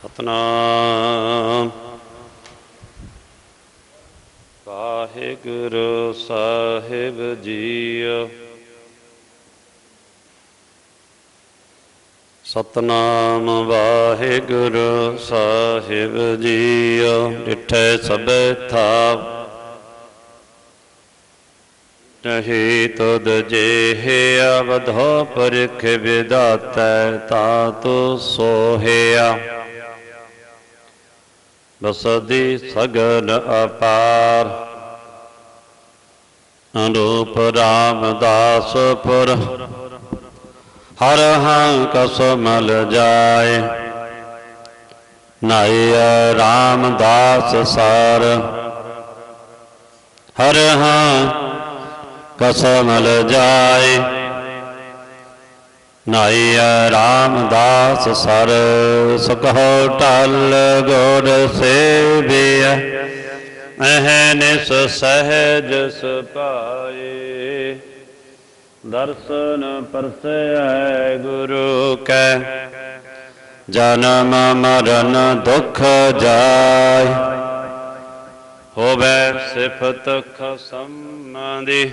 ਸਤਨਾਮ। ਵਾਹਿਗੁਰੂ ਸਾਹਿਬ ਜੀਓ। ਸਤਨਾਮ ਵਾਹਿਗੁਰੂ ਸਾਹਿਬ ਜੀਓ। ਡਿਠੇ ਸਭੇ ਥਾਪ ਨਹੀਂ ਤੁਧ ਜੇ ਅਵਧੋ ਪਰਖ ਵਿਦਾਤੈ ਤਾ ਤੂ ਸੋਹਿਆ। ਬਸਦੀ ਸਗਲ ਅਪਾਰ। ਅਨੂਪ ਰਾਮਦਾਸ ਪੁਰ ਹਰ ਹਾਂ ਕਸਮਲ ਜਾਏ। ਨਾਇ ਰਾਮਦਾਸ ਸਾਰ ਹਰ ਹਾਂ ਕਸਮਲ ਜਾਏ। ਨਾਇਆ ਰਾਮਦਾਸ ਸਰ ਸੁਖੋ ਟਲ ਗੁਰ ਸੇਵਿਆ। ਅਹਨਿਸ ਸਹਿਜ ਸੁਪਾਏ ਦਰਸ਼ਨ ਪਰਸੈ ਗੁਰੂ ਕੈ। ਜਨਮ ਮਰਨ ਦੁਖ ਜਾਇ ਹੋਵੇ ਸਿਫਤ ਖਸਮ ਦੀ।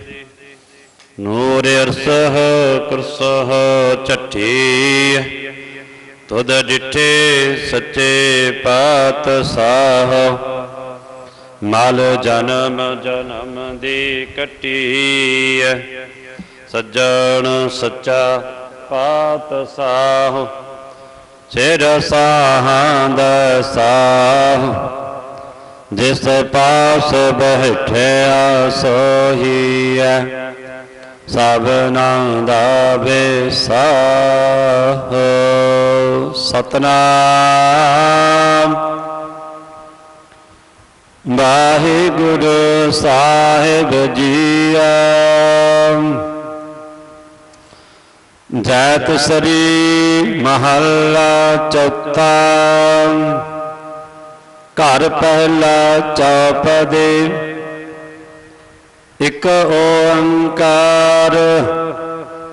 ਨੂਰ ਅਰਸਹ ਕਰਸਹ ਚੱਠੀ ਤੁਧ ਡਿਠੇ ਸੱਚੇ ਪਾਤ ਸਾਹ ਮਲ ਜਨਮ ਜਨਮ ਦੀ ਕਟੀ। ਸੱਜਣ ਸੱਚਾ ਪਾਤ ਸਾਹ ਸਿਰ ਸਾਹੰਦ ਸਾਹ। ਜਿਸ ਪਾਸ ਬਹਿਠਿਆ ਸੋਹੀਐ। ਸਭਨਾ ਦਾ ਵਿਸਾਹ ਸਤਨਾਮ। ਵਾਹਿਗੁਰੂ ਸਾਹਿਬ ਜੀਆ ਜੈਤ ਸ੍ਰੀ ਮਹੱਲਾ ਚੌਥਾ। ਘਰ ਪਹਿਲਾ ਚੌਪਦੇ। ਇਕ ਓੰਕਾਰ।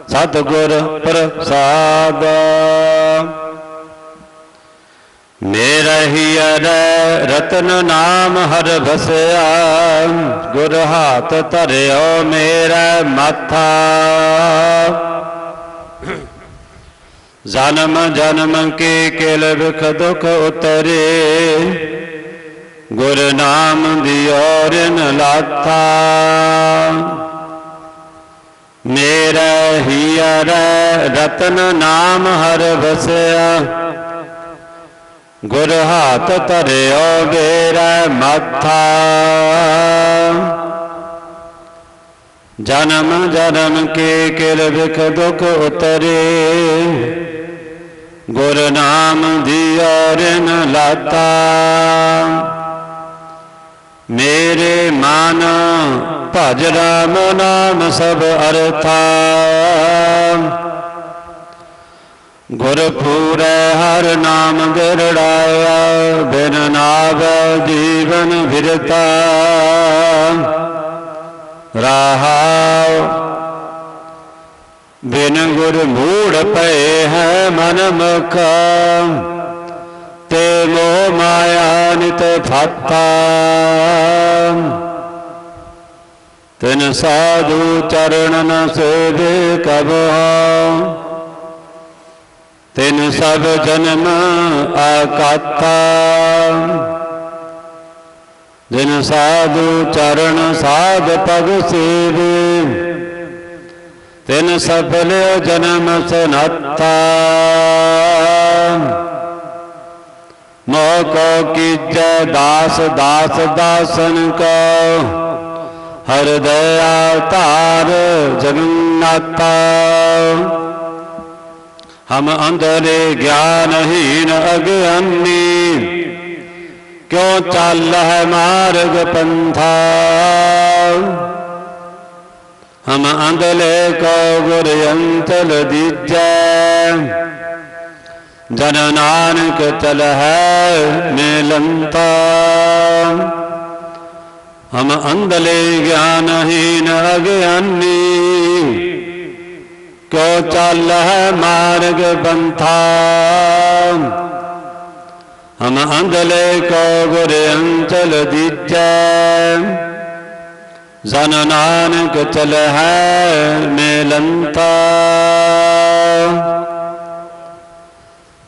ਸਤਿਗੁਰ ਪ੍ਰਸਾਦ। ਮੇਰਾ ਹੀ ਅਰੈ ਰਤਨ ਨਾਮ ਹਰ ਵਸਿਆ। ਗੁਰ ਹਾਥ ਧਰਿਓ ਮੇਰਾ ਮਾਥਾ। ਜਨਮ ਜਨਮ ਕੇ ਕੇਲ ਵਿਖ ਦੁਖ ਉਤਰੇ। ਗੁਰ ਨਾਮ ਦੀ ਔਰਨ ਲਾਥਾ। ਮੇਰਾ ਹੀਰ ਰਤਨ ਨਾਮ ਹਰ ਵਸਿਆ। ਗੁਰ ਹਾਥ ਧਰਿਓ ਮੇਰਾ ਮਾਥਾ। ਜਨਮ ਜਨਮ ਕੇ ਕਿਲ ਵਿਖ ਦੁਖ ਉਤਰੇ। ਗੁਰ ਨਾਮ ਦੀ ਔਰਨ ਲਾਤਾ ਮੇਰੇ ਮਨ ਭਜ ਰਾਮ ਨਾਮ ਸਭ ਅਰਥਾ। ਗੁਰ ਪੂਰੈ ਹਰ ਨਾਮ ਗਿਰੜਾਇਆ ਬਿਨ ਨਾਵ ਜੀਵਨ ਵਿਰਤਾ। ਰਹਾਉ, ਬਿਨ ਗੁਰ ਮੂੜ ਪਏ ਹੈ ਮਨ ਮੁਖ। ਤੇ ਨਿਤ ਫਾਤਾ। ਤਿਨ ਸਾਧੂ ਚਰਨ ਨ ਸੇਵੇ ਕਬੋ ਤਿਨ ਸਭ ਜਨਮ ਆਕਾਤਾ। ਜਿਨ ਸਾਧੂ ਚਰਨ ਸਾਧ ਪਗ ਸੇਵੇ। ਤਿਨ ਸਫਲ ਜਨਮ ਸਨਾਤਾ। ਮੋਹ ਕੋ ਕੀਜੈ, ਦਾਸ ਦਾਸ ਦਾਸਨ ਕੋ। ਹਰਦੈ ਆਵਤਾਰ ਜਗਨਨਾਥਾ ਹਮ ਅੰਧਰੇ ਗਿਆਨਹੀਨ ਅਗਿਆਨੀ। ਕਿਉ ਚੱਲ ਹੈ ਮਾਰਗ ਪੰਥਾ? ਹਮ ਅੰਧਲੇ ਕੋ ਗੁਰ ਅੰਤਲ ਦੀਜੈ। ਜਨ ਨਾਨਕ ਚਲ ਹੈ ਮਿਲੰਤਾ ਹਮ ਅੰਧਲੇ ਗਿਆਨਹੀਨ ਅਗਿਆਨੀ ਕਿਉ ਚੱਲ ਹੈ ਮਾਰਗ ਬੰਥਾ ਹਮ ਅੰਧਲੇ ਕੋ ਗੁਰ ਅੰਚਲ ਦੀਜੈ ਜਨ ਨਾਨਕ ਚਲ ਹੈ ਮੇਲੰਤਾ